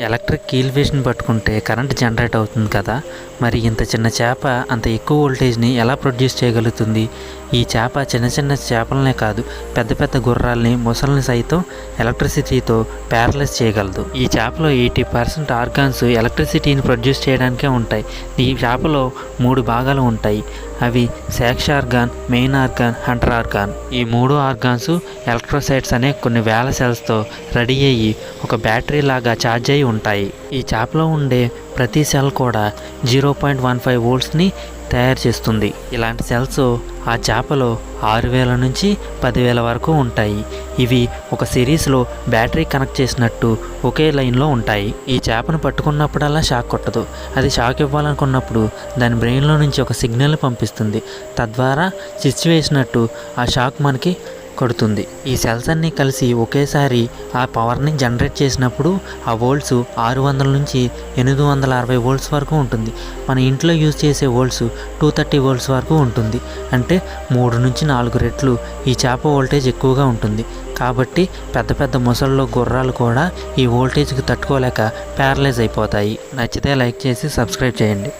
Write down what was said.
Electric కీల్ ఫిష్ని పట్టుకుంటే current generate అవుతుంది కదా మరి ఇంత చిన్న చేప అంత ఎక్కువ వోల్టేజ్ని ఎలా ప్రొడ్యూస్ చేయగలుగుతుంది? ఈ చేప చిన్న చిన్న చేపలనే కాదు పెద్ద పెద్ద గుర్రాల్ని ముసల్ని సైతం ఎలక్ట్రిసిటీతో ప్యారలైజ్ చేయగలదు. ఈ చేపలో ఎయిటీ పర్సెంట్ ఆర్గాన్స్ ఎలక్ట్రిసిటీని ప్రొడ్యూస్ చేయడానికే ఉంటాయి. ఈ చేపలో మూడు భాగాలు ఉంటాయి. అవి శాక్ష organ main organ hunter organ. ఈ మూడు ఆర్గాన్స్ ఎలక్ట్రోసైట్స్ అనే కొన్ని వేల సెల్స్తో రెడీ అయ్యి ఒక బ్యాటరీ లాగా ఛార్జ్ అయి ఉంటాయి. ఈ చేపలో ఉండే ప్రతి సెల్ కూడా జీరో పాయింట్ వన్ ఫైవ్ వోల్ట్స్ని తయారు చేస్తుంది. ఇలాంటి సెల్స్ ఆ చేపలో ఆరు వేల నుంచి పదివేల వరకు ఉంటాయి. ఇవి ఒక సిరీస్లో బ్యాటరీ కనెక్ట్ చేసినట్టు ఒకే లైన్లో ఉంటాయి. ఈ చేపను పట్టుకున్నప్పుడల్లా షాక్ కొట్టదు. అది షాక్ ఇవ్వాలనుకున్నప్పుడు దాని బ్రెయిన్లో నుంచి ఒక సిగ్నల్ పంపిస్తుంది. తద్వారా స్విచ్ వేసినట్టు ఆ షాక్ మనకి కొడుతుంది. ఈ సెల్స్ అన్నీ కలిసి ఒకేసారి ఆ పవర్ని జనరేట్ చేసినప్పుడు ఆ వోల్ట్స్ ఆరు వందల నుంచి ఎనిమిది వందల అరవై వోల్ట్స్ వరకు ఉంటుంది. మన ఇంట్లో యూజ్ చేసే వోల్ట్స్ టూ థర్టీ వోల్ట్స్ వరకు ఉంటుంది. అంటే మూడు నుంచి నాలుగు రెట్లు ఈ చేప వోల్టేజ్ ఎక్కువగా ఉంటుంది. కాబట్టి పెద్ద పెద్ద మొసళ్ళు గుర్రాలు కూడా ఈ వోల్టేజ్కి తట్టుకోలేక ప్యారలైజ్ అయిపోతాయి. నచ్చితే లైక్ చేసి సబ్స్క్రైబ్ చేయండి.